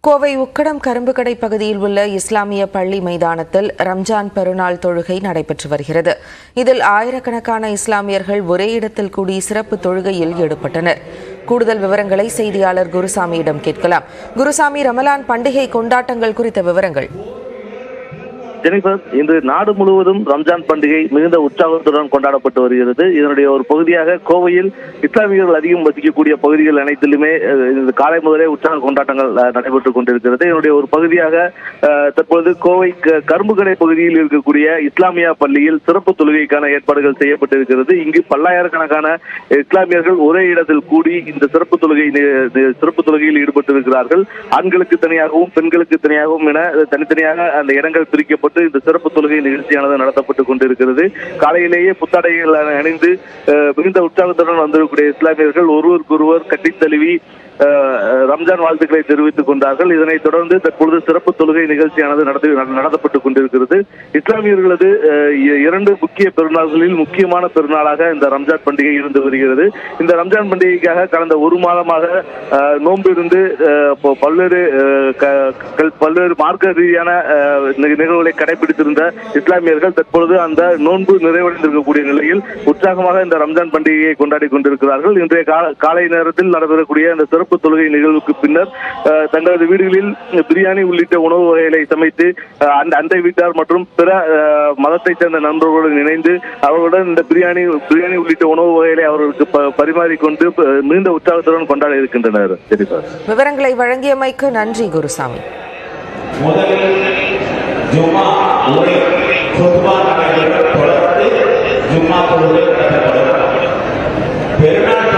கோவை உக்கடம் கரும்புக்கடை பகுதியில் உள்ள இஸ்லாமிய பள்ளி மைதானத்தில் ரம்ஜான் பெருநாள் தொழுகை நடைபெற்று வருகிறது. இதில் ஆயிரக்கணக்கான இஸ்லாமியர்கள் ஒரே இடத்தில் கூடி சிறப்பு தொழுகையில் ஈடுபட்டனர். கூடுதல் விவரங்களை செய்தியாளர் குருசாமியிடம் கேட்கலாம். குருசாமி ரமலான் பண்டிகை கொண்டாட்டங்கள் குறித்த விவரங்கள். ஜெனிஃபர் இன்று நாடு முழுவதும் ரம்ஜான் பண்டிகை மிகுந்த உற்சாகத்துடன் கொண்டாடப்பட்டு வருகிறது. இதனுடைய ஒரு பகுதியாக கோவையில் இஸ்லாமியர்கள் அதிகம் வசிக்கக்கூடிய பகுதிகள் அனைத்திலுமே இந்த காலை முதலே உற்சாக கொண்டாட்டங்கள் நடைபெற்றுக் கொண்டிருக்கிறது. இதனுடைய ஒரு பகுதியாக தற்பொழுது கோவை கரும்புகடை கரும்புக்கடை பகுதியில் இருக்கக்கூடிய இஸ்லாமியா பள்ளியில் சிறப்பு தொழுகைக்கான ஏற்பாடுகள் செய்யப்பட்டிருக்கிறது. இங்கு பல்லாயிரக்கணக்கான இஸ்லாமியர்கள் ஒரே இடத்தில் கூடி இந்த சிறப்பு தொழுகை சிறப்பு தொழுகையில் ஈடுபட்டிருக்கிறார்கள். ஆண்களுக்கு தனியாகவும் பெண்களுக்கு தனியாகவும் என தனித்தனியாக அந்த இடங்கள் பிரிக்கப்பட்டு இந்த சிறப்பு தொழுகை நிகழ்ச்சியானது நடத்தப்பட்டுக் கொண்டிருக்கிறது. காலையிலேயே புத்தாடைகள் அணிந்து மிகுந்த உற்சாகத்துடன் வந்திருக்கக்கூடிய இஸ்லாமியர்கள் ஒருவருக்கொருவர் கட்டித் தழுவி ரம்ஜான் வாழ்த்துக்களை தெரிவித்துக் கொண்டார்கள். இதனைத் தொடர்ந்து தற்பொழுது சிறப்பு தொழுகை நிகழ்ச்சியானது நடத்தி நடத்தப்பட்டுக் கொண்டிருக்கிறது. இஸ்லாமியர்களது இரண்டு முக்கிய பெருநாள்களில் முக்கியமான பெருநாளாக இந்த ரம்ஜான் பண்டிகை இருந்து வருகிறது. இந்த ரம்ஜான் பண்டிகைக்காக கடந்த ஒரு மாதமாக அஹ், நோன்பு இருந்து பல்வேறு பல்வேறு மார்க்க ரீதியான நிகழ்வுகளை கடைபிடித்திருந்த இஸ்லாமியர்கள் தற்பொழுது அந்த நோன்பு நிறைவடைந்திருக்கக்கூடிய நிலையில் உற்சாகமாக இந்த ரம்ஜான் பண்டிகையை கொண்டாடி கொண்டிருக்கிறார்கள். இன்றைய காலை நேரத்தில் நடைபெறக்கூடிய அந்த சிறப்பு தொழுகை நிகழ்வுக்கு பின்னர் அஹ், தங்களது வீடுகளில் பிரியாணி உள்ளிட்ட உணவு வகைகளை சமைத்து அஹ், அந்த அண்டை வீட்டார் மற்றும் பிற அஹ், மதத்தைச் சேர்ந்த நண்பர்களுடன் இணைந்து அவர்களுடன் இந்த பிரியாணி பிரியாணி உள்ளிட்ட உணவு வகைகளை அவர்களுக்கு ப- பரிமாறிக்கொண்டு மிகுந்த உற்சாகத்துடன் கொண்டாட இருக்கின்றனர். சரி சார் விவரங்களை வழங்கியமைக்கு நன்றி குருசாமி. முதலில் ஜும்மா உரை குத்பா நடைபெறும் தொடர்ந்து ஜும்மா தொழுகை நடத்தப்படும் பெருநாள்